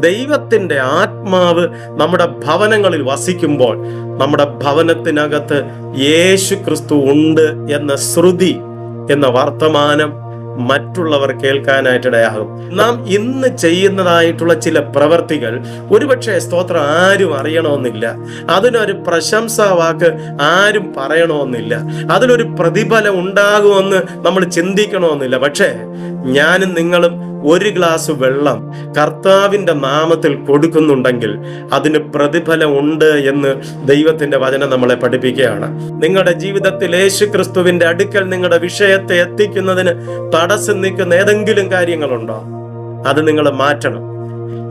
ദൈവത്തിന്റെ ആത്മാവ് നമ്മുടെ ഭവനങ്ങളിൽ വസിക്കുമ്പോൾ നമ്മുടെ ഭവനത്തിനകത്ത് യേശു ക്രിസ്തു ഉണ്ട് എന്ന ശ്രുതി എന്ന വർത്തമാനം മറ്റുള്ളവർ കേൾക്കാനായിട്ടിടയാകും. നാം ഇന്ന് ചെയ്യുന്നതായിട്ടുള്ള ചില പ്രവർത്തികൾ ഒരുപക്ഷെ സ്തോത്രം ആരും അറിയണമെന്നില്ല. അതിനൊരു പ്രശംസാ വാക്ക് ആരും പറയണമെന്നില്ല. അതിനൊരു പ്രതിഫലം ഉണ്ടാകുമെന്ന് നമ്മൾ ചിന്തിക്കണമെന്നില്ല. പക്ഷേ ഞാനും നിങ്ങളും ഒരു ഗ്ലാസ് വെള്ളം കർത്താവിന്റെ നാമത്തിൽ കൊടുക്കുന്നുണ്ടെങ്കിൽ അതിന് പ്രതിഫലം ഉണ്ട് എന്ന് ദൈവത്തിന്റെ വചനം നമ്മളെ പഠിപ്പിക്കുകയാണ്. നിങ്ങളുടെ ജീവിതത്തിൽ യേശു ക്രിസ്തുവിന്റെ അടുക്കൽ നിങ്ങളുടെ വിഷയത്തെ എത്തിക്കുന്നതിന് തടസ്സം നിൽക്കുന്ന ഏതെങ്കിലും കാര്യങ്ങളുണ്ടോ? അത് നിങ്ങൾ മാറ്റണം.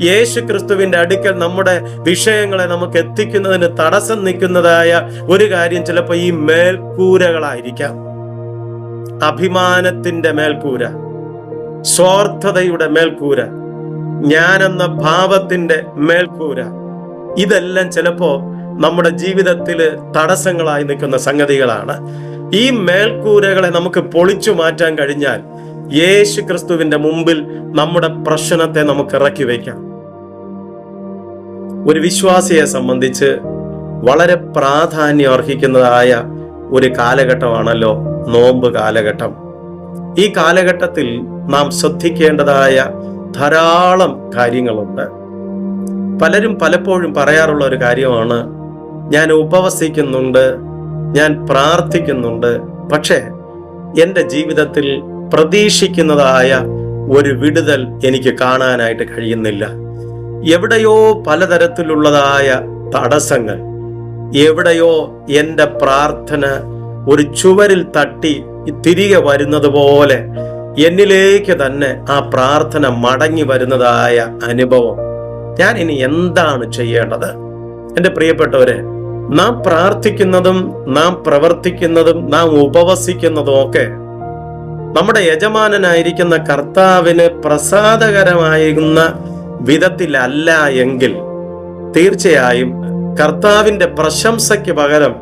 യേശു ക്രിസ്തുവിന്റെ അടുക്കൽ നമ്മുടെ വിഷയങ്ങളെ നമുക്ക് എത്തിക്കുന്നതിന് തടസ്സം നിൽക്കുന്നതായ ഒരു കാര്യം ചിലപ്പോൾ ഈ മേൽക്കൂരകളായിരിക്കാം. അഭിമാനത്തിന്റെ മേൽക്കൂര സ്വാർത്ഥതയുടെ മേൽക്കൂര ഞാനെന്ന ഭാവത്തിന്റെ മേൽക്കൂര ഇതെല്ലാം ചിലപ്പോ നമ്മുടെ ജീവിതത്തിൽ തടസ്സങ്ങളായി നിൽക്കുന്ന സംഗതികളാണ്. ഈ മേൽക്കൂരകളെ നമുക്ക് പൊളിച്ചു മാറ്റാൻ കഴിഞ്ഞാൽ യേശു ക്രിസ്തുവിന്റെ മുമ്പിൽ നമ്മുടെ പ്രശ്നത്തെ നമുക്ക് ഇറക്കി വയ്ക്കാം. ഒരു വിശ്വാസിയെ സംബന്ധിച്ച് വളരെ പ്രാധാന്യം അർഹിക്കുന്നതായ ഒരു കാലഘട്ടമാണല്ലോ നോമ്പ് കാലഘട്ടം. ഈ കാലഘട്ടത്തിൽ നാം ശ്രദ്ധിക്കേണ്ടതായ ധാരാളം കാര്യങ്ങളുണ്ട്. പലരും പലപ്പോഴും പറയാറുള്ള ഒരു കാര്യമാണ് ഞാൻ ഉപവസിക്കുന്നുണ്ട് ഞാൻ പ്രാർത്ഥിക്കുന്നുണ്ട്. പക്ഷേ എന്റെ ജീവിതത്തിൽ പ്രതീക്ഷിക്കുന്നതായ ഒരു വിടുതൽ എനിക്ക് കാണാനായിട്ട് കഴിയുന്നില്ല. എവിടെയോ പലതരത്തിലുള്ളതായ തടസ്സങ്ങൾ എവിടെയോ എന്റെ പ്രാർത്ഥന ഒരു ചുവരിൽ തട്ടി തിരികെ വരുന്നത് പോലെ എന്നിലേക്ക് തന്നെ ആ പ്രാർത്ഥന മടങ്ങി വരുന്നതായ അനുഭവം. ഞാൻ ഇനി എന്താണ് ചെയ്യേണ്ടത്? എന്റെ പ്രിയപ്പെട്ടവരെ നാം പ്രാർത്ഥിക്കുന്നതും നാം പ്രവർത്തിക്കുന്നതും നാം ഉപവസിക്കുന്നതും ഒക്കെ നമ്മുടെ യജമാനനായിരിക്കുന്ന കർത്താവിന് പ്രസാദകരമായിരുന്ന വിധത്തിലല്ല എങ്കിൽ തീർച്ചയായും കർത്താവിന്റെ പ്രശംസയ്ക്ക് പകരം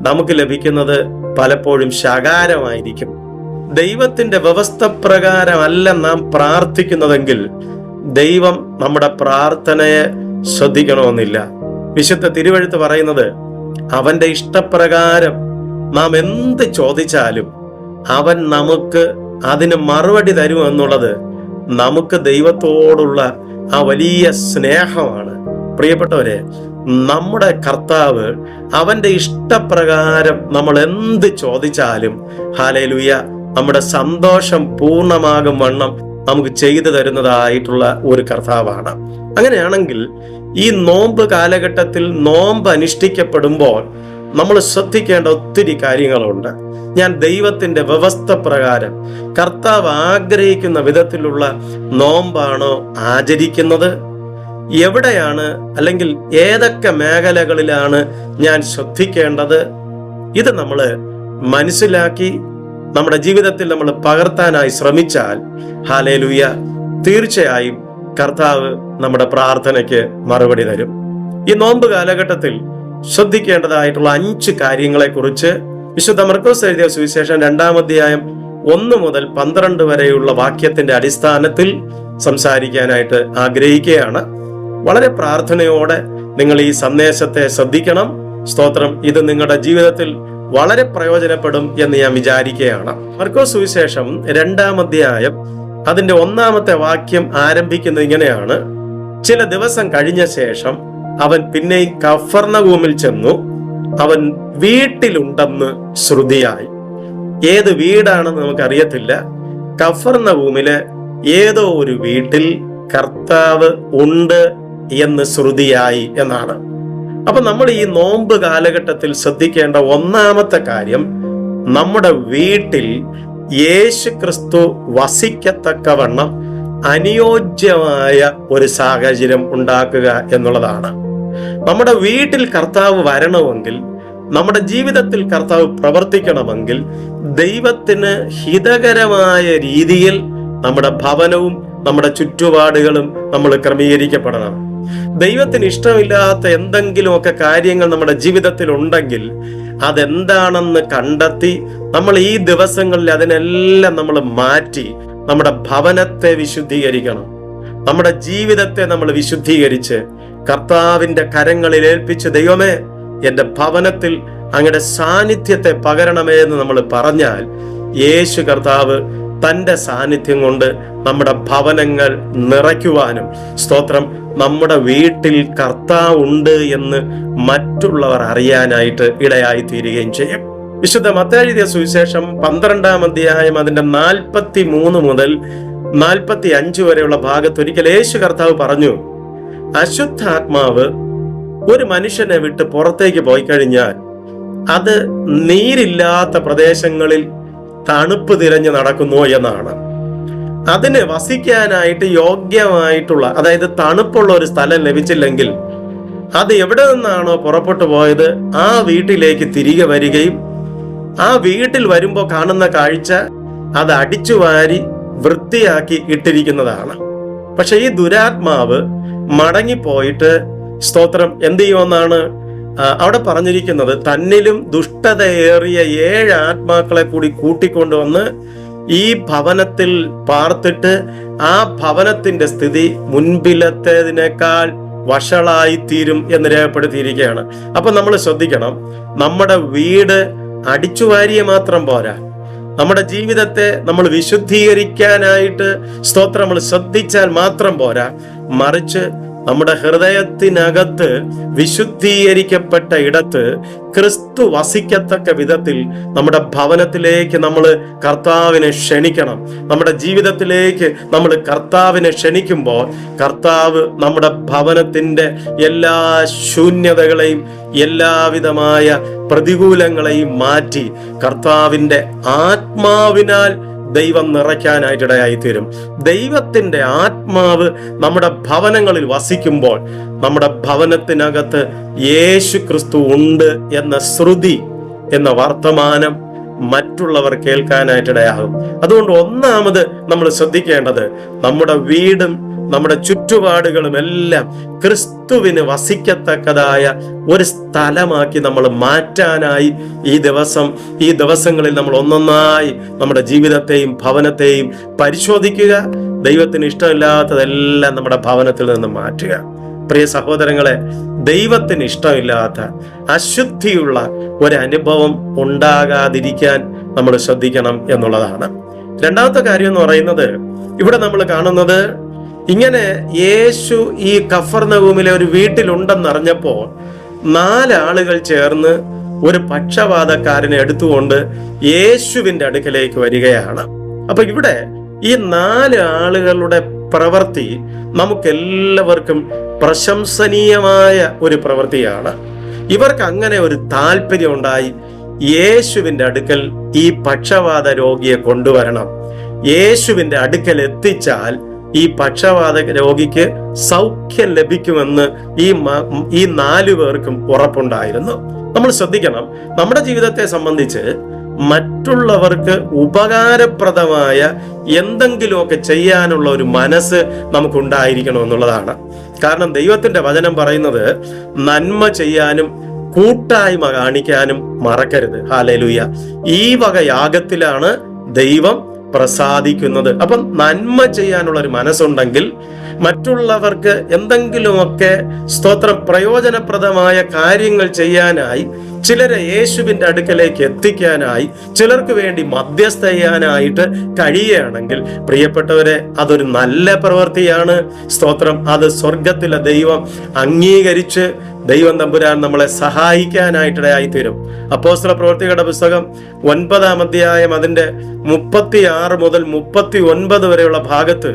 നമുക്ക് ലഭിക്കുന്നത് പലപ്പോഴും ശകാരമായിരിക്കും. ദൈവത്തിന്റെ വ്യവസ്ഥ പ്രകാരമല്ല നാം പ്രാർത്ഥിക്കുന്നതെങ്കിൽ ദൈവം നമ്മുടെ പ്രാർത്ഥനയെ ശ്രദ്ധിക്കണമെന്നില്ല. വിശുദ്ധ തിരുവഴുത്ത് പറയുന്നത് അവന്റെ ഇഷ്ടപ്രകാരം നാം എന്ത് ചോദിച്ചാലും അവൻ നമുക്ക് അതിന് മറുപടി തരും എന്നുള്ളത് നമുക്ക് ദൈവത്തോടുള്ള ആ വലിയ സ്നേഹമാണ്. പ്രിയപ്പെട്ടവരെ നമ്മുടെ കർത്താവ് അവന്റെ ഇഷ്ടപ്രകാരം നമ്മൾ എന്ത് ചോദിച്ചാലും ഹാലേലുയ നമ്മുടെ സന്തോഷം പൂർണമാകും വണ്ണം നമുക്ക് ചെയ്തു തരുന്നതായിട്ടുള്ള ഒരു കർത്താവാണ്. അങ്ങനെയാണെങ്കിൽ ഈ നോമ്പ് കാലഘട്ടത്തിൽ നോമ്പ് അനുഷ്ഠിക്കപ്പെടുമ്പോൾ നമ്മൾ ശ്രദ്ധിക്കേണ്ട ഒത്തിരി കാര്യങ്ങളുണ്ട്. ഞാൻ ദൈവത്തിന്റെ വ്യവസ്ഥ പ്രകാരം കർത്താവ് ആഗ്രഹിക്കുന്ന വിധത്തിലുള്ള നോമ്പാണോ ആചരിക്കുന്നത്? എവിടെയാണ് അല്ലെങ്കിൽ ഏതൊക്കെ മേഖലകളിലാണ് ഞാൻ ശ്രദ്ധിക്കേണ്ടത്? ഇത് നമ്മൾ മനസ്സിലാക്കി നമ്മുടെ ജീവിതത്തിൽ നമ്മൾ പകർത്താനായി ശ്രമിച്ചാൽ ഹാലേലുയ തീർച്ചയായും കർത്താവ് നമ്മുടെ പ്രാർത്ഥനയ്ക്ക് മറുപടി തരും. ഈ നോമ്പ് കാലഘട്ടത്തിൽ ശ്രദ്ധിക്കേണ്ടതായിട്ടുള്ള അഞ്ച് കാര്യങ്ങളെക്കുറിച്ച് വിശുദ്ധ മർക്കോസ് എഴുതിയ സുവിശേഷം രണ്ടാം അധ്യായം ഒന്ന് മുതൽ പന്ത്രണ്ട് വരെയുള്ള വാക്യത്തിന്റെ അടിസ്ഥാനത്തിൽ സംസാരിക്കാനായിട്ട് ആഗ്രഹിക്കുകയാണ്. വളരെ പ്രാർത്ഥനയോടെ നിങ്ങൾ ഈ സന്ദേശത്തെ ശ്രദ്ധിക്കണം. സ്തോത്രം. ഇത് നിങ്ങളുടെ ജീവിതത്തിൽ വളരെ പ്രയോജനപ്പെടും എന്ന് ഞാൻ വിചാരിക്കുകയാണ്. മർക്കോ സുവിശേഷം രണ്ടാം അധ്യായം അതിന്റെ ഒന്നാമത്തെ വാക്യം ആരംഭിക്കുന്നത് ഇങ്ങനെയാണ്. ചില ദിവസം കഴിഞ്ഞ ശേഷം അവൻ പിന്നെ കഫർണഭൂമിൽ ചെന്നു. അവൻ വീട്ടിലുണ്ടെന്ന് ശ്രുതിയായി. ഏത് വീടാണെന്ന് നമുക്കറിയത്തില്ല. കഫർണഭൂമിലെ ഏതോ ഒരു വീട്ടിൽ കർത്താവ് ഉണ്ട് എന്ന് ശ്രുതിയായി എന്നാണ്. അപ്പൊ നമ്മൾ ഈ നോമ്പ് കാലഘട്ടത്തിൽ ശ്രദ്ധിക്കേണ്ട ഒന്നാമത്തെ കാര്യം നമ്മുടെ വീട്ടിൽ യേശു ക്രിസ്തു വസിക്കത്തക്കവണ്ണം അനുയോജ്യമായ ഒരു സാഹചര്യം ഉണ്ടാക്കുക എന്നുള്ളതാണ്. നമ്മുടെ വീട്ടിൽ കർത്താവ് വരണമെങ്കിൽ നമ്മുടെ ജീവിതത്തിൽ കർത്താവ് പ്രവർത്തിക്കണമെങ്കിൽ ദൈവത്തിന് ഹിതകരമായ രീതിയിൽ നമ്മുടെ ഭവനവും നമ്മുടെ ചുറ്റുപാടുകളും നമ്മൾ ക്രമീകരിക്കപ്പെടണം. ദൈവത്തിന് ഇഷ്ടമില്ലാത്ത എന്തെങ്കിലുമൊക്കെ കാര്യങ്ങൾ നമ്മുടെ ജീവിതത്തിൽ ഉണ്ടെങ്കിൽ അതെന്താണെന്ന് കണ്ടെത്തി നമ്മൾ ഈ ദിവസങ്ങളിൽ അതിനെല്ലാം നമ്മൾ മാറ്റി നമ്മുടെ ഭവനത്തെ വിശുദ്ധീകരിക്കണം. നമ്മുടെ ജീവിതത്തെ നമ്മൾ വിശുദ്ധീകരിച്ച് കർത്താവിന്റെ കരങ്ങളിൽ ഏൽപ്പിച്ച് ദൈവമേ എന്റെ ഭവനത്തിൽ അങ്ങയുടെ സാന്നിധ്യത്തെ പകരണമേ എന്ന് നമ്മൾ പറഞ്ഞാൽ യേശു കർത്താവ് തന്റെ സാന്നിധ്യം കൊണ്ട് നമ്മുടെ ഭവനങ്ങൾ നിറയ്ക്കുവാനും സ്തോത്രം നമ്മുടെ വീട്ടിൽ കർത്താവ് ഉണ്ട് എന്ന് മറ്റുള്ളവർ അറിയാനായിട്ട് ഇടയായി തീരുകയും ചെയ്യും. വിശുദ്ധ മത്താഴിയ സുവിശേഷം പന്ത്രണ്ടാം അധ്യായം അതിന്റെ നാൽപ്പത്തി മൂന്ന് മുതൽ നാൽപ്പത്തി അഞ്ച് വരെയുള്ള ഭാഗത്ത് ഒരിക്കൽ യേശു കർത്താവ് പറഞ്ഞു അശുദ്ധാത്മാവ് ഒരു മനുഷ്യനെ വിട്ട് പുറത്തേക്ക് പോയി കഴിഞ്ഞാൽ അത് നീരില്ലാത്ത പ്രദേശങ്ങളിൽ തണുപ്പ് തിരഞ്ഞു നടക്കുന്നു എന്നാണ്. അതിന് വസിക്കാനായിട്ട് യോഗ്യമായിട്ടുള്ള അതായത് തണുപ്പുള്ള ഒരു സ്ഥലം ലഭിച്ചില്ലെങ്കിൽ അത് എവിടെ നിന്നാണോ പുറപ്പെട്ടു പോയത് ആ വീട്ടിലേക്ക് തിരികെ വരികയും ആ വീട്ടിൽ വരുമ്പോൾ കാണുന്ന കാഴ്ച അത് അടിച്ചു വാരി വൃത്തിയാക്കി ഇട്ടിരിക്കുന്നതാണ്. പക്ഷെ ഈ ദുരാത്മാവ് മടങ്ങിപ്പോയിട്ട് സ്തോത്രം എന്ത് ചെയ്യുമെന്നാണ് അവിടെ പറഞ്ഞിരിക്കുന്നത് തന്നിലും ദുഷ്ടതയേറിയ ഏഴ് ആത്മാക്കളെ കൂടി കൂട്ടിക്കൊണ്ടുവന്ന് ഈ ഭവനത്തിൽ പാർത്തിട്ട് ആ ഭവനത്തിന്റെ സ്ഥിതി മുൻപിലത്തേതിനേക്കാൾ വഷളായി തീരും എന്ന് രേഖപ്പെടുത്തിയിരിക്കുകയാണ്. അപ്പൊ നമ്മൾ ശ്രദ്ധിക്കണം നമ്മുടെ വീട് അടിച്ചുവാരിയ മാത്രം പോരാ. നമ്മുടെ ജീവിതത്തെ നമ്മൾ വിശുദ്ധീകരിക്കാനായിട്ട് സ്തോത്രം നമ്മൾ ശ്രദ്ധിച്ചാൽ മാത്രം പോരാ. മറിച്ച് നമ്മുടെ ഹൃദയത്തിനകത്ത് വിശുദ്ധീകരിക്കപ്പെട്ട ഇടത്ത് ക്രിസ്തു വസിക്കത്തക്ക വിധത്തിൽ നമ്മുടെ ഭവനത്തിലേക്ക് നമ്മൾ കർത്താവിനെ ക്ഷണിക്കണം. നമ്മുടെ ജീവിതത്തിലേക്ക് നമ്മൾ കർത്താവിനെ ക്ഷണിക്കുമ്പോൾ കർത്താവ് നമ്മുടെ ഭവനത്തിന്റെ എല്ലാ ശൂന്യതകളെയും എല്ലാവിധമായ പ്രതികൂലങ്ങളെയും മാറ്റി കർത്താവിന്റെ ആത്മാവിനാൽ ദൈവം നിറയ്ക്കാനായിട്ടിടയായി തീരും ദൈവത്തിന്റെ ആത്മാവ് നമ്മുടെ ഭവനങ്ങളിൽ വസിക്കുമ്പോൾ നമ്മുടെ ഭവനത്തിനകത്ത് യേശു ക്രിസ്തു ഉണ്ട് എന്ന ശ്രുതി എന്ന വർത്തമാനം മറ്റുള്ളവർ കേൾക്കാനായിട്ടിടയാകും. അതുകൊണ്ട് ഒന്നാമത് നമ്മൾ ശ്രദ്ധിക്കേണ്ടത് നമ്മുടെ വീടും നമ്മുടെ ചുറ്റുപാടുകളും എല്ലാം ക്രിസ്തുവിന് വസിക്കത്തക്കതായ ഒരു സ്ഥലമാക്കി നമ്മൾ മാറ്റാനായി ഈ ദിവസം ഈ ദിവസങ്ങളിൽ നമ്മൾ ഒന്നൊന്നായി നമ്മുടെ ജീവിതത്തെയും ഭവനത്തെയും പരിശോധിക്കുക ദൈവത്തിന് ഇഷ്ടമില്ലാത്തതെല്ലാം നമ്മുടെ ഭവനത്തിൽ നിന്ന് മാറ്റുക. പ്രിയ സഹോദരങ്ങളെ ദൈവത്തിന് ഇഷ്ടമില്ലാത്ത അശുദ്ധിയുള്ള ഒരു അനുഭവം ഉണ്ടാകാതിരിക്കാൻ നമ്മൾ ശ്രദ്ധിക്കണം എന്നുള്ളതാണ്. രണ്ടാമത്തെ കാര്യം എന്ന് പറയുന്നത് ഇവിടെ നമ്മൾ കാണുന്നത് ഇങ്ങനെ യേശു ഈ കഫർനവൂമിലെ ഒരു വീട്ടിലുണ്ടെന്നറിഞ്ഞപ്പോൾ നാലാളുകൾ ചേർന്ന് ഒരു പക്ഷപാതക്കാരനെ എടുത്തുകൊണ്ട് യേശുവിന്റെ അടുക്കലേക്ക് വരികയാണ്. അപ്പൊ ഇവിടെ ഈ നാല് ആളുകളുടെ പ്രവൃത്തി നമുക്കെല്ലാവർക്കും പ്രശംസനീയമായ ഒരു പ്രവൃത്തിയാണ്. ഇവർക്ക് അങ്ങനെ ഒരു താല്പര്യം ഉണ്ടായി യേശുവിന്റെ അടുക്കൽ ഈ പക്ഷപാത രോഗിയെ കൊണ്ടുവരണം. യേശുവിന്റെ അടുക്കൽ എത്തിച്ചാൽ ഈ പക്ഷവാത രോഗിക്ക് സൗഖ്യം ലഭിക്കുമെന്ന് ഈ ഈ നാലു പേർക്കും ഉറപ്പുണ്ടായിരുന്നു. നമ്മൾ ശ്രദ്ധിക്കണം നമ്മുടെ ജീവിതത്തെ സംബന്ധിച്ച് മറ്റുള്ളവർക്ക് ഉപകാരപ്രദമായ എന്തെങ്കിലുമൊക്കെ ചെയ്യാനുള്ള ഒരു മനസ്സ് നമുക്കുണ്ടായിരിക്കണം എന്നുള്ളതാണ്. കാരണം ദൈവത്തിന്റെ വചനം പറയുന്നത് നന്മ ചെയ്യാനും കൂട്ടായ്മ കാണിക്കാനും മറക്കരുത്. ഹാലേലുയ്യ ഈ വക യാഗത്തിലാണ് ദൈവം പ്രസാദിക്കുന്നത്. അപ്പം നന്മ ചെയ്യാനുള്ള ഒരു മനസ്സുണ്ടെങ്കിൽ മറ്റുള്ളവർക്ക് എന്തെങ്കിലുമൊക്കെ സ്തോത്രം പ്രയോജനപ്രദമായ കാര്യങ്ങൾ ചെയ്യാനായി ചിലരെ യേശുവിന്റെ അടുക്കലേക്ക് എത്തിക്കാനായി ചിലർക്ക് വേണ്ടി മധ്യസ്ഥ ചെയ്യാനായിട്ട് കഴിയുകയാണെങ്കിൽ പ്രിയപ്പെട്ടവരെ അതൊരു നല്ല പ്രവൃത്തിയാണ്. സ്തോത്രം. അത് സ്വർഗത്തിലെ ദൈവം അംഗീകരിച്ച് ദൈവം തമ്പുരാൻ നമ്മളെ സഹായിക്കാനായിട്ടിടയായി തീരും അപ്പോസ്തല പ്രവർത്തികളുടെ പുസ്തകം ഒൻപതാം അധ്യായം അതിന്റെ മുപ്പത്തി ആറ് മുതൽ മുപ്പത്തി ഒൻപത് വരെയുള്ള ഭാഗത്ത്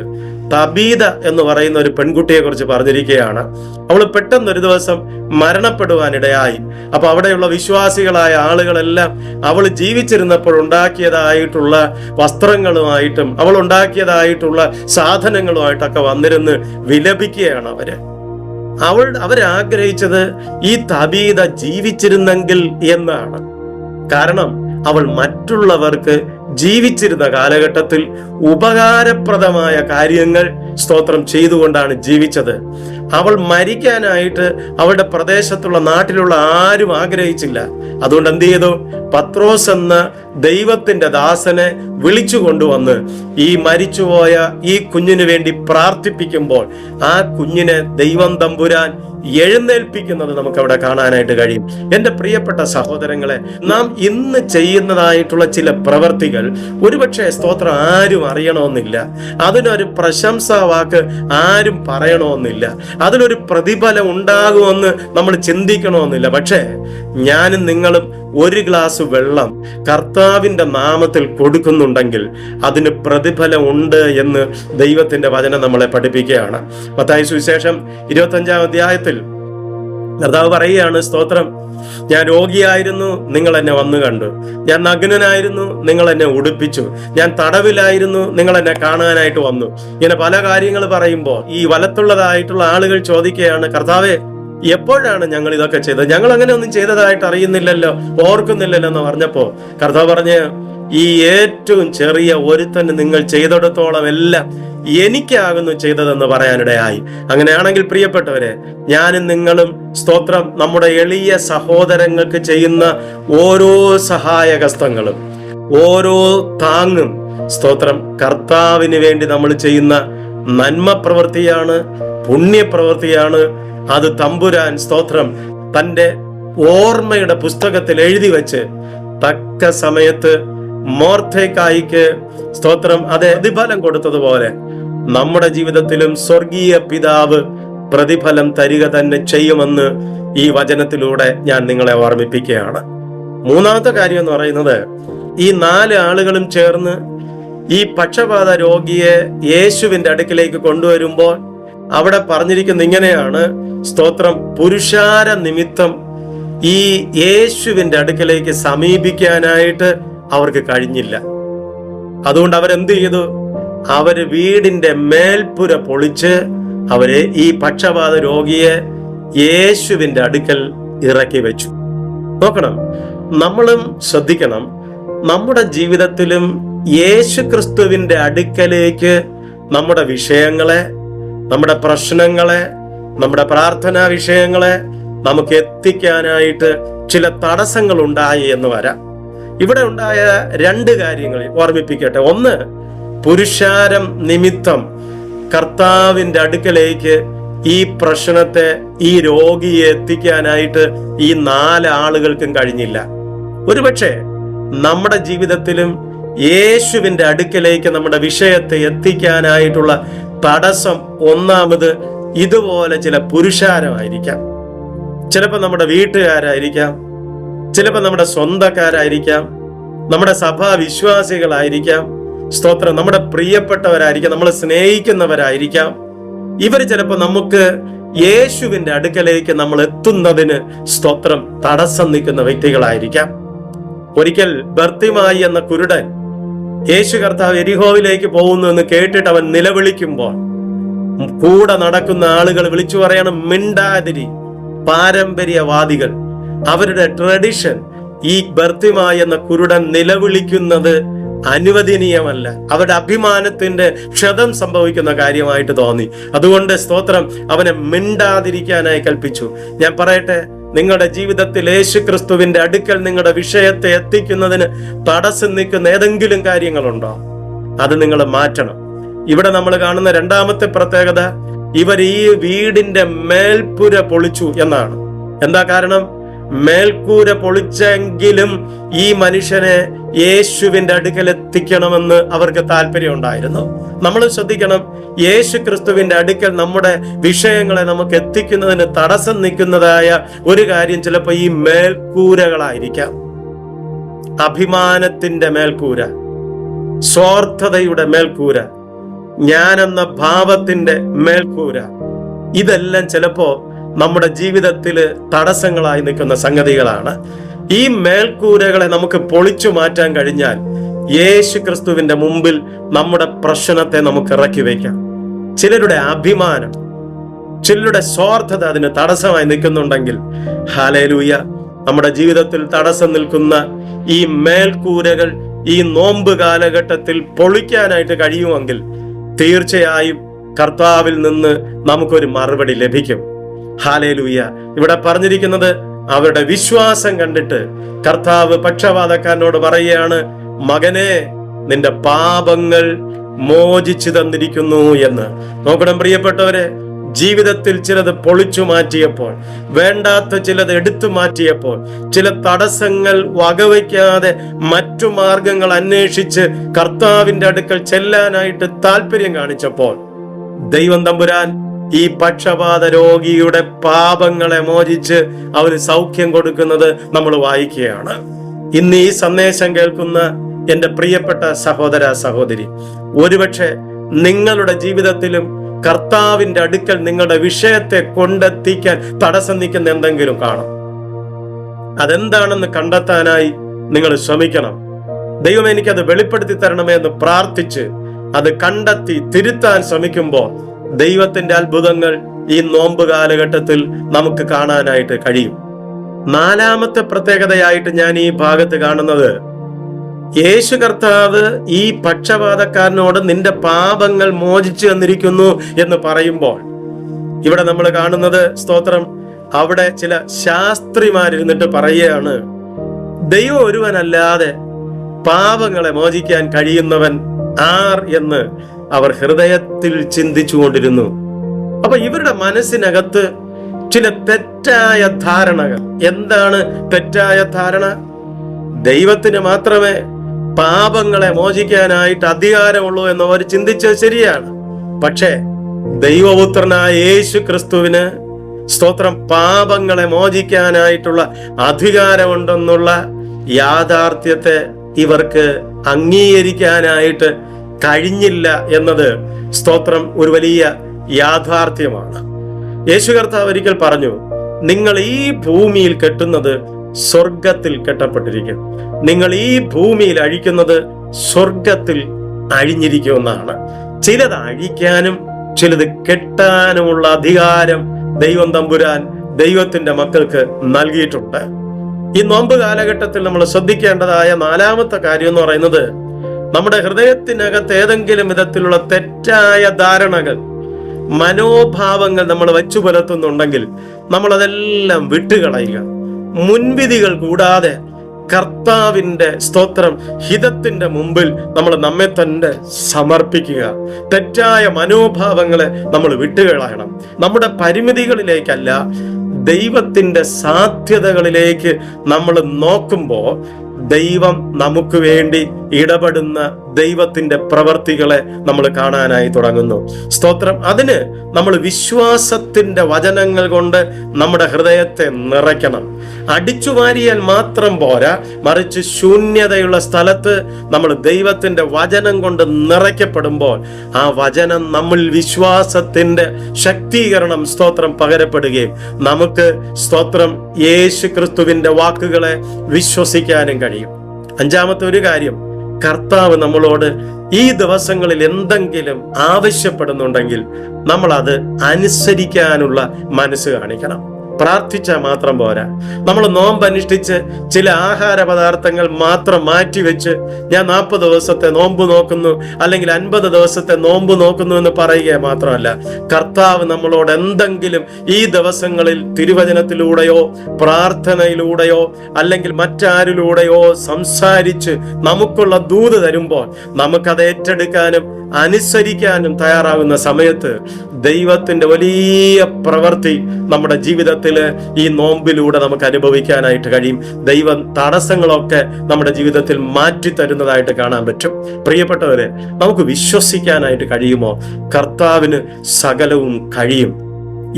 തബീത എന്ന് പറയുന്ന ഒരു പെൺകുട്ടിയെ കുറിച്ച് പറഞ്ഞിരിക്കുകയാണ്. അവൾ പെട്ടെന്ന് ഒരു ദിവസം മരണപ്പെടുവാനിടയായി. അപ്പൊ അവിടെയുള്ള വിശ്വാസികളായ ആളുകളെല്ലാം അവൾ ജീവിച്ചിരുന്നപ്പോൾ ഉണ്ടാക്കിയതായിട്ടുള്ള വസ്ത്രങ്ങളുമായിട്ടും അവൾ ഉണ്ടാക്കിയതായിട്ടുള്ള സാധനങ്ങളുമായിട്ടൊക്കെ വന്നിരുന്ന് വിലപിക്കുകയാണ് അവർ. അവൾ അവരാഗ്രഹിച്ചത് ഈ തബീത ജീവിച്ചിരുന്നെങ്കിൽ എന്നാണ്. കാരണം അവൾ മറ്റുള്ളവർക്ക് ജീവിച്ചിരുന്ന കാലഘട്ടത്തിൽ ഉപകാരപ്രദമായ കാര്യങ്ങൾ സ്തോത്രം ചെയ്തുകൊണ്ടാണ് ജീവിച്ചത്. അവൾ മരിക്കാനായിട്ട് അവളുടെ പ്രദേശത്തുള്ള നാട്ടിലുള്ള ആരും ആഗ്രഹിച്ചില്ല. അതുകൊണ്ട് എന്ത് ചെയ്തു? പത്രോസ് എന്ന ദൈവത്തിന്റെ ദാസനെ വിളിച്ചു കൊണ്ടുവന്ന് ഈ മരിച്ചുപോയ ഈ കുഞ്ഞിനു വേണ്ടി പ്രാർത്ഥിപ്പിക്കുമ്പോൾ ആ കുഞ്ഞിനെ ദൈവം തമ്പുരാൻ എഴുന്നേൽപ്പിക്കുന്നത് നമുക്ക് അവിടെ കാണാനായിട്ട് കഴിയും. എന്റെ പ്രിയപ്പെട്ട സഹോദരങ്ങളെ നാം ഇന്ന് ചെയ്യുന്നതായിട്ടുള്ള ചില പ്രവർത്തികൾ ഒരുപക്ഷെ സ്തോത്രം ആരും അറിയണമെന്നില്ല. അതിനൊരു പ്രശംസാ വാക്ക് ആരും പറയണമെന്നില്ല. അതിനൊരു പ്രതിഫലം ഉണ്ടാകുമെന്ന് നമ്മൾ ചിന്തിക്കണമെന്നില്ല. പക്ഷേ ഞാനും നിങ്ങളും ഒരു ഗ്ലാസ് വെള്ളം കർത്താവിന്റെ നാമത്തിൽ കൊടുക്കുന്നുണ്ടെങ്കിൽ അതിന് പ്രതിഫലം ഉണ്ട് എന്ന് ദൈവത്തിന്റെ വചനം നമ്മളെ പഠിപ്പിക്കുകയാണ്. പത്തായ സുവിശേഷം ഇരുപത്തഞ്ചാം അധ്യായത്തിൽ കർത്താവ് പറയുകയാണ് സ്തോത്രം ഞാൻ രോഗിയായിരുന്നു നിങ്ങൾ എന്നെ വന്നു കണ്ടു. ഞാൻ നഗ്നനായിരുന്നു നിങ്ങൾ എന്നെ ഉടുപ്പിച്ചു. ഞാൻ തടവിലായിരുന്നു നിങ്ങൾ എന്നെ കാണാനായിട്ട് വന്നു. ഇങ്ങനെ പല കാര്യങ്ങൾ പറയുമ്പോൾ ഈ വലത്തുള്ളതായിട്ടുള്ള ആളുകൾ ചോദിക്കുകയാണ് കർത്താവെ എപ്പോഴാണ് ഞങ്ങൾ ഇതൊക്കെ ചെയ്തത്? ഞങ്ങൾ അങ്ങനെ ഒന്നും ചെയ്തതായിട്ട് അറിയുന്നില്ലല്ലോ ഓർക്കുന്നില്ലല്ലോ എന്ന് പറഞ്ഞപ്പോ കർത്താവ് പറഞ്ഞ് ഈ ഏറ്റവും ചെറിയ ഒരുത്തന് നിങ്ങൾ ചെയ്തെടുത്തോളം എല്ലാം എനിക്കാകുന്നു ചെയ്തതെന്ന് പറയാനിടയായി. അങ്ങനെയാണെങ്കിൽ പ്രിയപ്പെട്ടവരെ ഞാനും നിങ്ങളും സ്തോത്രം നമ്മുടെ എളിയ സഹോദരങ്ങൾക്ക് ചെയ്യുന്ന ഓരോ സഹായകസ്തങ്ങളും ഓരോ താങ്ങും സ്തോത്രം കർത്താവിന് വേണ്ടി നമ്മൾ ചെയ്യുന്ന നന്മ പ്രവൃത്തിയാണ് പുണ്യപ്രവൃത്തിയാണ്. അത് തമ്പുരാൻ സ്തോത്രം തന്റെ ഓർമ്മയുടെ പുസ്തകത്തിൽ എഴുതി വെച്ച് തക്ക സമയത്ത് മോർത്തേക്കായിക്ക് സ്തോത്രം. അതെ പ്രതിഫലം കൊടുത്തതുപോലെ നമ്മുടെ ജീവിതത്തിലും സ്വർഗീയ പിതാവ് പ്രതിഫലം തരിക തന്നെ ചെയ്യുമെന്ന് ഈ വചനത്തിലൂടെ ഞാൻ നിങ്ങളെ ഓർമ്മിപ്പിക്കുകയാണ്. മൂന്നാമത്തെ കാര്യം എന്ന് പറയുന്നത് ഈ നാല് ആളുകളും ചേർന്ന് ഈ പക്ഷപാത രോഗിയെ യേശുവിന്റെ അടുക്കിലേക്ക് കൊണ്ടുവരുമ്പോൾ അവിടെ പറഞ്ഞിരിക്കുന്ന ഇങ്ങനെയാണ് സ്തോത്രം പുരുഷാര നിമിത്തം ഈ യേശുവിന്റെ അടുക്കലേക്ക് സമീപിക്കാനായിട്ട് അവർക്ക് കഴിഞ്ഞില്ല. അതുകൊണ്ട് അവരെന്ത് ചെയ്തു? അവർ വീടിന്റെ മേൽപ്പുര പൊളിച്ച് അവരെ ഈ പക്ഷപാത രോഗിയെ യേശുവിന്റെ അടുക്കൽ ഇറക്കി വെച്ചു. നോക്കണം നമ്മളും ശ്രദ്ധിക്കണം. നമ്മുടെ ജീവിതത്തിലും യേശു ക്രിസ്തുവിന്റെ അടുക്കലേക്ക് നമ്മുടെ വിഷയങ്ങളെ നമ്മുടെ പ്രശ്നങ്ങളെ നമ്മുടെ പ്രാർത്ഥനാ വിഷയങ്ങളെ നമുക്ക് എത്തിക്കാനായിട്ട് ചില തടസ്സങ്ങൾ ഉണ്ടായി എന്ന് വരാം. ഇവിടെ ഉണ്ടായ രണ്ട് കാര്യങ്ങൾ ഓർമ്മിപ്പിക്കട്ടെ. ഒന്ന് പുരുഷാരം നിമിത്തം കർത്താവിന്റെ അടുക്കലേക്ക് ഈ പ്രശ്നത്തെ ഈ രോഗിയെ എത്തിക്കാനായിട്ട് ഈ നാല് ആളുകൾക്കും കഴിഞ്ഞില്ല. ഒരുപക്ഷെ നമ്മുടെ ജീവിതത്തിലും യേശുവിന്റെ അടുക്കലേക്ക് നമ്മുടെ വിഷയത്തെ എത്തിക്കാനായിട്ടുള്ള തടസ്സം ഒന്നാമത് ഇതുപോലെ ചില പുരുഷാരമായിരിക്കാം. ചിലപ്പോൾ നമ്മുടെ വീട്ടുകാരായിരിക്കാം. ചിലപ്പോൾ നമ്മുടെ സ്വന്തക്കാരായിരിക്കാം. നമ്മുടെ സഭാ വിശ്വാസികളായിരിക്കാം സ്തോത്രം. നമ്മുടെ പ്രിയപ്പെട്ടവരായിരിക്കാം. നമ്മൾ സ്നേഹിക്കുന്നവരായിരിക്കാം. ഇവർ ചിലപ്പോൾ നമുക്ക് യേശുവിന്റെ അടുക്കലേക്ക് നമ്മൾ എത്തുന്നതിന് സ്തോത്രം തടസ്സം നിൽക്കുന്ന വ്യക്തികളായിരിക്കാം. ഒരിക്കൽ ബർത്തിമായി എന്ന കുരുടൻ യേശു കർത്താവ് എരിഹോവിലേക്ക് പോകുന്നു എന്ന് കേട്ടിട്ട് അവൻ നിലവിളിക്കുമ്പോൾ കൂടെ നടക്കുന്ന ആളുകൾ വിളിച്ചു പറയണം മിണ്ടാതിരി. പാരമ്പര്യവാദികൾ. അവരുടെ ട്രഡിഷൻ ഈ ബർത്തിമായി എന്ന കുരുടൻ നിലവിളിക്കുന്നത് അനുവദനീയമല്ല. അവരുടെ അഭിമാനത്തിന്റെ ക്ഷതം സംഭവിക്കുന്ന കാര്യമായിട്ട് തോന്നി. അതുകൊണ്ട് സ്തോത്രം അവനെ മിണ്ടാതിരിക്കാനായി കൽപ്പിച്ചു. ഞാൻ പറയട്ടെ നിങ്ങളുടെ ജീവിതത്തിൽ യേശു ക്രിസ്തുവിന്റെ അടുക്കൽ നിങ്ങളുടെ വിഷയത്തെ എത്തിക്കുന്നതിന് തടസ്സം നിൽക്കുന്ന ഏതെങ്കിലും കാര്യങ്ങളുണ്ടോ? അത് നിങ്ങൾ മാറ്റണം. ഇവിടെ നമ്മൾ കാണുന്ന രണ്ടാമത്തെ പ്രത്യേകത ഇവർ ഈ വീടിന്റെ മേൽപ്പുര പൊളിച്ചു എന്നാണ്. എന്താ കാരണം? മേൽക്കൂര പൊളിച്ചെങ്കിലും ഈ മനുഷ്യനെ യേശുവിന്റെ അടുക്കൽ എത്തിക്കണമെന്ന് അവർക്ക് താല്പര്യം ഉണ്ടായിരുന്നു നമ്മൾ ശ്രദ്ധിക്കണം യേശു ക്രിസ്തുവിന്റെ അടുക്കൽ നമ്മുടെ വിഷയങ്ങളെ നമുക്ക് എത്തിക്കുന്നതിന് തടസ്സം നിൽക്കുന്നതായ ഒരു കാര്യം ചിലപ്പോൾ ഈ മേൽക്കൂരകളായിരിക്കാം. അഭിമാനത്തിന്റെ മേൽക്കൂര സ്വാർത്ഥതയുടെ മേൽക്കൂര ഞാനെന്ന ഭാവത്തിന്റെ മേൽക്കൂര ഇതെല്ലാം ചിലപ്പോ നമ്മുടെ ജീവിതത്തിൽ തടസ്സങ്ങളായി നിൽക്കുന്ന സംഗതികളാണ്. ഈ മേൽക്കൂരകളെ നമുക്ക് പൊളിച്ചു മാറ്റാൻ കഴിഞ്ഞാൽ യേശു ക്രിസ്തുവിന്റെ മുമ്പിൽ നമ്മുടെ പ്രശ്നത്തെ നമുക്ക് ഇറക്കി വയ്ക്കാം. ചിലരുടെ അഭിമാനം ചിലരുടെ സ്വാർത്ഥത അതിന് തടസ്സമായി നിൽക്കുന്നുണ്ടെങ്കിൽ ഹാലേലൂയ നമ്മുടെ ജീവിതത്തിൽ തടസ്സം നിൽക്കുന്ന ഈ മേൽക്കൂരകൾ ഈ നോമ്പ് കാലഘട്ടത്തിൽ പൊളിക്കാനായിട്ട് കഴിയുമെങ്കിൽ തീർച്ചയായും കർത്താവിൽ നിന്ന് നമുക്കൊരു മറുപടി ലഭിക്കും. ഹാലേലൂയ. ഇവിടെ പറഞ്ഞിരിക്കുന്നത് അവരുടെ വിശ്വാസം കണ്ടിട്ട് കർത്താവ് പക്ഷപാതക്കാരനോട് പറയുകയാണ് മകനെ നിന്റെ പാപങ്ങൾ മോചിച്ചു തന്നിരിക്കുന്നു എന്ന്. നോക്കണം പ്രിയപ്പെട്ടവരെ ജീവിതത്തിൽ ചിലത് പൊളിച്ചു മാറ്റിയപ്പോൾ വേണ്ടാത്ത ചിലത് എടുത്തു മാറ്റിയപ്പോൾ ചില തടസ്സങ്ങൾ വകവയ്ക്കാതെ മറ്റു മാർഗങ്ങൾ അന്വേഷിച്ച് കർത്താവിന്റെ അടുക്കൽ ചെല്ലാനായിട്ട് താല്പര്യം കാണിച്ചപ്പോൾ ദൈവം തമ്പുരാൻ ഈ പക്ഷപാത രോഗിയുടെ പാപങ്ങളെ മോചിച്ച് അവന് സൗഖ്യം കൊടുക്കുന്നത് നമ്മൾ വായിക്കുകയാണ്. ഇന്ന് ഈ സന്ദേശം കേൾക്കുന്ന എന്റെ പ്രിയപ്പെട്ട സഹോദര സഹോദരി ഒരുപക്ഷെ നിങ്ങളുടെ ജീവിതത്തിലും കർത്താവിന്റെ അടുക്കൽ നിങ്ങളുടെ വിഷയത്തെ കൊണ്ടെത്തിക്കാൻ തടസ്സം നിൽക്കുന്ന എന്തെങ്കിലും കാണും. അതെന്താണെന്ന് കണ്ടെത്താനായി നിങ്ങൾ ശ്രമിക്കണം. ദൈവം എനിക്കത് വെളിപ്പെടുത്തി തരണമേ എന്ന് പ്രാർത്ഥിച്ച് അത് കണ്ടെത്തി തിരുത്താൻ ശ്രമിക്കുമ്പോൾ ദൈവത്തിന്റെ അത്ഭുതങ്ങൾ ഈ നോമ്പ് കാലഘട്ടത്തിൽ നമുക്ക് കാണാനായിട്ട് കഴിയും. നാലാമത്തെ പ്രത്യേകതയായിട്ട് ഞാൻ ഈ ഭാഗത്ത് കാണുന്നത് യേശു കർത്താവ് ഈ പക്ഷപാതക്കാരനോട് നിന്റെ പാപങ്ങൾ മോചിച്ചു തന്നിരിക്കുന്നു എന്ന് പറയുമ്പോൾ ഇവിടെ നമ്മൾ കാണുന്നത് സ്തോത്രം അവിടെ ചില ശാസ്ത്രിമാരിരുന്നിട്ട് പറയുകയാണ് ദൈവം ഒരുവനല്ലാതെ പാപങ്ങളെ മോചിക്കാൻ കഴിയുന്നവൻ ആർ എന്ന്. അവർ ഹൃദയത്തിൽ ചിന്തിച്ചുകൊണ്ടിരുന്നു. അപ്പൊ ഇവരുടെ മനസ്സിനകത്ത് ചില തെറ്റായ ധാരണകൾ. എന്താണ് തെറ്റായ ധാരണ? ദൈവത്തിന് മാത്രമേ പാപങ്ങളെ മോചിക്കാനായിട്ട് അധികാരമുള്ളൂ എന്ന് അവർ ചിന്തിച്ചത് ശരിയാണ്. പക്ഷേ ദൈവപുത്രനായ യേശു ക്രിസ്തുവിന് സ്തോത്രം പാപങ്ങളെ മോചിക്കാനായിട്ടുള്ള അധികാരമുണ്ടെന്നുള്ള യാഥാർത്ഥ്യത്തെ ഇവർക്ക് അംഗീകരിക്കാനായിട്ട് കഴിഞ്ഞില്ല എന്നത് സ്തോത്രം ഒരു വലിയ യാഥാർത്ഥ്യമാണ്. യേശു കർത്താവ് ഒരിക്കൽ പറഞ്ഞു നിങ്ങൾ ഈ ഭൂമിയിൽ കെട്ടുന്നത് സ്വർഗത്തിൽ കെട്ടപ്പെട്ടിരിക്കും. നിങ്ങൾ ഈ ഭൂമിയിൽ അഴിക്കുന്നത് സ്വർഗത്തിൽ അഴിഞ്ഞിരിക്കുമെന്നാണ് ചിലത് അഴിക്കാനും ചിലത് കെട്ടാനുമുള്ള അധികാരം ദൈവം തമ്പുരാൻ ദൈവത്തിന്റെ മക്കൾക്ക് നൽകിയിട്ടുണ്ട്. ഈ നോമ്പ് കാലഘട്ടത്തിൽ നമ്മൾ ശ്രദ്ധിക്കേണ്ടതായ നാലാമത്തെ കാര്യം എന്ന് പറയുന്നത് നമ്മുടെ ഹൃദയത്തിനകത്ത് ഏതെങ്കിലും വിധത്തിലുള്ള തെറ്റായ ധാരണകൾ മനോഭാവങ്ങൾ നമ്മൾ വച്ചു പുലർത്തുന്നുണ്ടെങ്കിൽ നമ്മൾ അതെല്ലാം വിട്ടുകളയുക. മുൻവിധികൾ കൂടാതെ കർത്താവിന്റെ സ്തോത്രം ഹിതത്തിന്റെ മുമ്പിൽ നമ്മൾ നമ്മെ തന്നെ സമർപ്പിക്കുക. തെറ്റായ മനോഭാവങ്ങളെ നമ്മൾ വിട്ടുകളയണം. നമ്മുടെ പരിമിതികളിലേക്കല്ല ദൈവത്തിന്റെ സാധ്യതകളിലേക്ക് നമ്മൾ നോക്കുമ്പോൾ ദൈവം നമുക്ക് വേണ്ടി ഇടപെടുന്ന ദൈവത്തിന്റെ പ്രവർത്തികളെ നമ്മൾ കാണാനായി തുടങ്ങുന്നു. സ്തോത്രം. അതിന് നമ്മൾ വിശ്വാസത്തിന്റെ വചനങ്ങൾ കൊണ്ട് നമ്മുടെ ഹൃദയത്തെ നിറയ്ക്കണം. അടിച്ചു വാരിയാൽ മാത്രം പോരാ. മറിച്ച് ശൂന്യതയുള്ള സ്ഥലത്ത് നമ്മൾ ദൈവത്തിന്റെ വചനം കൊണ്ട് നിറയ്ക്കപ്പെടുമ്പോൾ ആ വചനം നമ്മൾ വിശ്വാസത്തിന്റെ ശക്തീകരണം സ്തോത്രം പകരപ്പെടുകയും നമുക്ക് സ്തോത്രം യേശു ക്രിസ്തുവിന്റെ വാക്കുകളെ വിശ്വസിക്കാനും കഴിയും. അഞ്ചാമത്തെ ഒരു കാര്യം. കർത്താവ് നമ്മളോട് ഈ ദിവസങ്ങളിൽ എന്തെങ്കിലും ആവശ്യപ്പെടുന്നുണ്ടെങ്കിൽ നമ്മൾ അത് അനുസരിക്കാനുള്ള മനസ്സ് കാണിക്കണം. പ്രാർത്ഥിച്ചാൽ മാത്രം പോരാ. നമ്മൾ നോമ്പ് അനുഷ്ഠിച്ച് ചില ആഹാര പദാർത്ഥങ്ങൾ മാത്രം മാറ്റിവെച്ച് ഞാൻ നാൽപ്പത് ദിവസത്തെ നോമ്പ് നോക്കുന്നു അല്ലെങ്കിൽ അൻപത് ദിവസത്തെ നോമ്പ് നോക്കുന്നു എന്ന് പറയുക മാത്രമല്ല കർത്താവ് നമ്മളോട് എന്തെങ്കിലും ഈ ദിവസങ്ങളിൽ തിരുവചനത്തിലൂടെയോ പ്രാർത്ഥനയിലൂടെയോ അല്ലെങ്കിൽ മറ്റാരിലൂടെയോ സംസാരിച്ച് നമുക്കുള്ള ദൂത് തരുമ്പോൾ നമുക്കത് ഏറ്റെടുക്കാനും അനുസരിക്കാനും തയ്യാറാകുന്ന സമയത്ത് ദൈവത്തിന്റെ വലിയ പ്രവൃത്തി നമ്മുടെ ജീവിതത്തിൽ ഈ നോമ്പിലൂടെ നമുക്ക് അനുഭവിക്കാനായിട്ട് കഴിയും. ദൈവം തടസ്സങ്ങളൊക്കെ നമ്മുടെ ജീവിതത്തിൽ മാറ്റി തരുന്നതായിട്ട് കാണാൻ പറ്റും. പ്രിയപ്പെട്ടവരെ നമുക്ക് വിശ്വസിക്കാനായിട്ട് കഴിയുമോ? കർത്താവിന് സകലവും കഴിയും.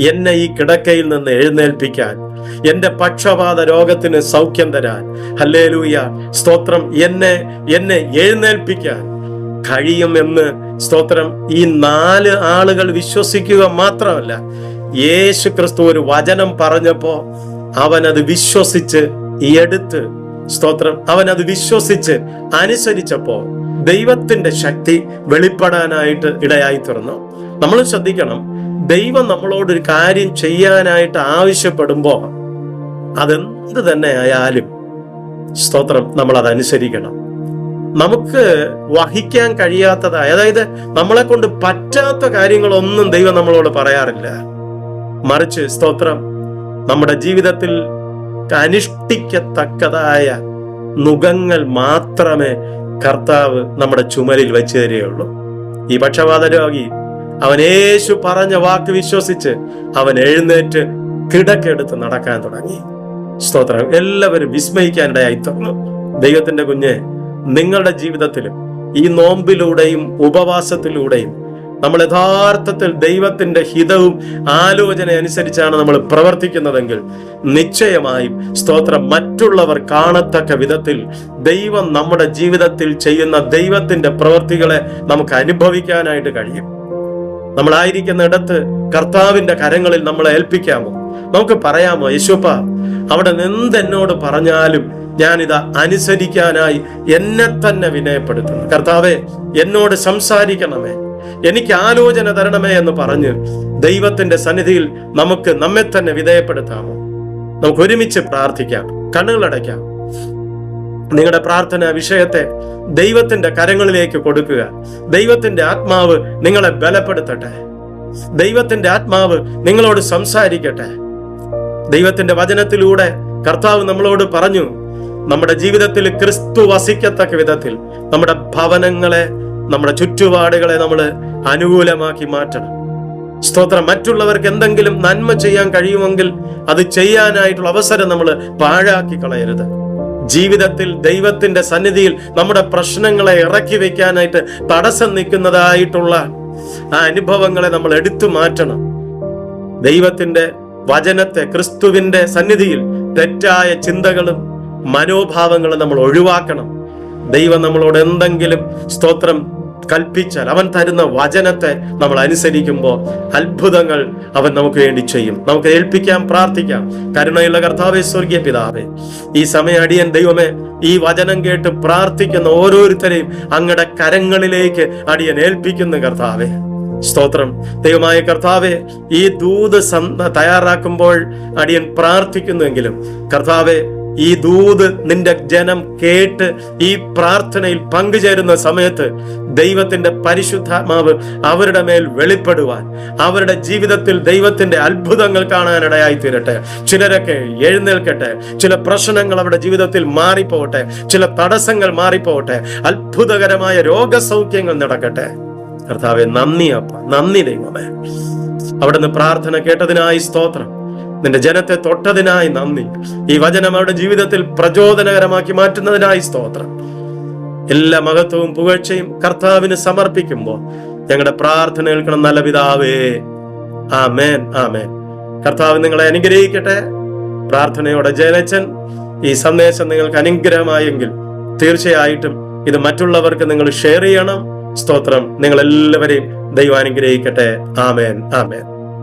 എന്നെ ഈ കിടക്കയിൽ നിന്ന് എഴുന്നേൽപ്പിക്കാൻ എന്റെ പക്ഷപാത രോഗത്തിന് സൗഖ്യം തരാൻ. ഹല്ലേലൂയ. സ്തോത്രം. എന്നെ എന്നെ എഴുന്നേൽപ്പിക്കാൻ. കഴിയുമെന്ന് സ്തോത്രം. ഈ നാല് ആളുകൾ വിശ്വസിക്കുക മാത്രമല്ല യേശു ക്രിസ്തു ഒരു വചനം പറഞ്ഞപ്പോ അവൻ അത് വിശ്വസിച്ച് എടുത്ത് സ്തോത്രം അവൻ അത് വിശ്വസിച്ച് അനുസരിച്ചപ്പോ ദൈവത്തിന്റെ ശക്തി വെളിപ്പെടാനായിട്ട് ഇടയായി തീർന്നു നമ്മൾ ശ്രദ്ധിക്കണം ദൈവം നമ്മളോട് ഒരു കാര്യം ചെയ്യാനായിട്ട് ആവശ്യപ്പെടുമ്പോൾ അതെന്ത് തന്നെ ആയാലും സ്തോത്രം നമ്മൾ അത് അനുസരിക്കണം നമുക്ക് വഹിക്കാൻ കഴിയാത്തതായ. അതായത് നമ്മളെ കൊണ്ട് പറ്റാത്ത കാര്യങ്ങളൊന്നും ദൈവം നമ്മളോട് പറയാറില്ല. മറിച്ച് സ്തോത്രം നമ്മുടെ ജീവിതത്തിൽ അനുഷ്ഠിക്കത്തക്കതായ നുഖങ്ങൾ മാത്രമേ കർത്താവ് നമ്മുടെ ചുമലിൽ വെച്ച് തരികയുള്ളൂ. ഈ പക്ഷപാത രോഗി അവൻ യേശു പറഞ്ഞ വാക്ക് വിശ്വസിച്ച് അവൻ എഴുന്നേറ്റ് കിടക്കെടുത്ത് നടക്കാൻ തുടങ്ങി. സ്തോത്രം. എല്ലാവരും വിസ്മയിക്കാനിടയായി തീർന്നു. ദൈവത്തിന്റെ കുഞ്ഞെ നിങ്ങളുടെ ജീവിതത്തിലും ഈ നോമ്പിലൂടെയും ഉപവാസത്തിലൂടെയും നമ്മൾ യഥാർത്ഥത്തിൽ ദൈവത്തിന്റെ ഹിതവും ആലോചന അനുസരിച്ചാണ് നമ്മൾ പ്രവർത്തിക്കുന്നതെങ്കിൽ നിശ്ചയമായും സ്തോത്രം മറ്റുള്ളവർ കാണത്തക്ക വിധത്തിൽ ദൈവം നമ്മുടെ ജീവിതത്തിൽ ചെയ്യുന്ന ദൈവത്തിന്റെ പ്രവർത്തികളെ നമുക്ക് അനുഭവിക്കാനായിട്ട് കഴിയും. നമ്മളായിരിക്കുന്ന ഇടത്ത് കർത്താവിന്റെ കരങ്ങളിൽ നമ്മളെ ഏൽപ്പിക്കാമോ? നമുക്ക് പറയാമോ യേശുപ്പ അവിടെ എന്തെന്നോട് പറഞ്ഞാലും ഞാനിത് അനുസരിക്കാനായി എന്നെ തന്നെ വിനയപ്പെടുത്തുന്നു. കർത്താവെ എന്നോട് സംസാരിക്കണമേ എനിക്ക് ആലോചന തരണമേ എന്ന് പറഞ്ഞ് ദൈവത്തിന്റെ സന്നിധിയിൽ നമുക്ക് നമ്മെ തന്നെ വിധേയപ്പെടുത്താമോ? നമുക്ക് ഒരുമിച്ച് പ്രാർത്ഥിക്കാം കണ്ണുകളടയ്ക്കാം നിങ്ങളുടെ പ്രാർത്ഥന വിഷയത്തെ ദൈവത്തിന്റെ കരങ്ങളിലേക്ക് കൊടുക്കുക. ദൈവത്തിന്റെ ആത്മാവ് നിങ്ങളെ ബലപ്പെടുത്തട്ടെ. ദൈവത്തിന്റെ ആത്മാവ് നിങ്ങളോട് സംസാരിക്കട്ടെ. ദൈവത്തിന്റെ വചനത്തിലൂടെ കർത്താവ് നമ്മളോട് പറഞ്ഞു നമ്മുടെ ജീവിതത്തിൽ ക്രിസ്തു വസിക്കത്തക്ക വിധത്തിൽ നമ്മുടെ ഭവനങ്ങളെ നമ്മുടെ ചുറ്റുപാടുകളെ നമ്മൾ അനുകൂലമാക്കി മാറ്റണം. സ്തോത്രം. മറ്റുള്ളവർക്ക് എന്തെങ്കിലും നന്മ ചെയ്യാൻ കഴിയുമെങ്കിൽ അത് ചെയ്യാനായിട്ടുള്ള അവസരം നമ്മൾ പാഴാക്കി കളയരുത്. ജീവിതത്തിൽ ദൈവത്തിന്റെ സന്നിധിയിൽ നമ്മുടെ പ്രശ്നങ്ങളെ ഇറക്കി വെക്കാനായിട്ട് തടസ്സം നിൽക്കുന്നതായിട്ടുള്ള ആ അനുഭവങ്ങളെ നമ്മൾ എടുത്തു മാറ്റണം. ദൈവത്തിന്റെ വചനത്തെ ക്രിസ്തുവിന്റെ സന്നിധിയിൽ തെറ്റായ ചിന്തകളും മനോഭാവങ്ങളും നമ്മൾ ഒഴിവാക്കണം. ദൈവം നമ്മളോട് എന്തെങ്കിലും സ്തോത്രം കൽപ്പിച്ചാൽ അവൻ തരുന്ന വചനത്തെ നമ്മൾ അനുസരിക്കുമ്പോൾ അത്ഭുതങ്ങൾ അവൻ നമുക്ക് വേണ്ടി ചെയ്യും. നമുക്ക് ഏൽപ്പിക്കാം പ്രാർത്ഥിക്കാം. കരുണയുള്ള കർത്താവെ സ്വർഗീയ പിതാവേ ഈ സമയം അടിയൻ ദൈവമേ ഈ വചനം കേട്ട് പ്രാർത്ഥിക്കുന്ന ഓരോരുത്തരെയും അങ്ങടെ കരങ്ങളിലേക്ക് അടിയൻ ഏൽപ്പിക്കുന്നു കർത്താവേ. സ്തോത്രം. ദൈവമായ കർത്താവെ ഈ ദൂത് തയ്യാറാക്കുമ്പോൾ അടിയൻ പ്രാർത്ഥിക്കുന്നുവെങ്കിലും കർത്താവെ ഈ ദൂത് നിന്റെ ജനം കേട്ട് ഈ പ്രാർത്ഥനയിൽ പങ്കുചേരുന്ന സമയത്ത് ദൈവത്തിന്റെ പരിശുദ്ധാത്മാവ് അവരുടെ മേൽ വെളിപ്പെടുവാൻ അവരുടെ ജീവിതത്തിൽ ദൈവത്തിന്റെ അത്ഭുതങ്ങൾ കാണാനിടയായി തീരട്ടെ. ചിലരൊക്കെ എഴുന്നേൽക്കട്ടെ ചില പ്രശ്നങ്ങൾ അവരുടെ ജീവിതത്തിൽ മാറിപ്പോകട്ടെ ചില തടസ്സങ്ങൾ മാറിപ്പോകട്ടെ അത്ഭുതകരമായ രോഗസൗഖ്യങ്ങൾ നടക്കട്ടെ. കർത്താവെ നന്ദി അപ്പ. നന്ദി ദൈവമേ. അവിടുന്ന് പ്രാർത്ഥന കേട്ടതിനായി സ്തോത്രം. നിന്റെ ജനത്തെ തൊട്ടതിനായി നന്ദി. ഈ വചനം അവരുടെ ജീവിതത്തിൽ പ്രചോദനകരമാക്കി മാറ്റുന്നതിനായി സ്തോത്രം. എല്ലാ മഹത്വവും പുകഴ്ചയും കർത്താവിന് സമർപ്പിക്കുമ്പോൾ ഞങ്ങളുടെ പ്രാർത്ഥന കേൾക്കണം നല്ല പിതാവേ. ആ മേൻ ആ മേൻ കർത്താവ് നിങ്ങളെ അനുഗ്രഹിക്കട്ടെ. പ്രാർത്ഥനയോടെ ജയലച്ചൻ ഈ സന്ദേശം നിങ്ങൾക്ക് അനുഗ്രഹമായെങ്കിൽ തീർച്ചയായിട്ടും ഇത് മറ്റുള്ളവർക്ക് നിങ്ങൾ ഷെയർ ചെയ്യണം. സ്തോത്രം. നിങ്ങളെല്ലാവരെയും ദൈവാനുഗ്രഹിക്കട്ടെ. ആമേൻ. ആമേൻ.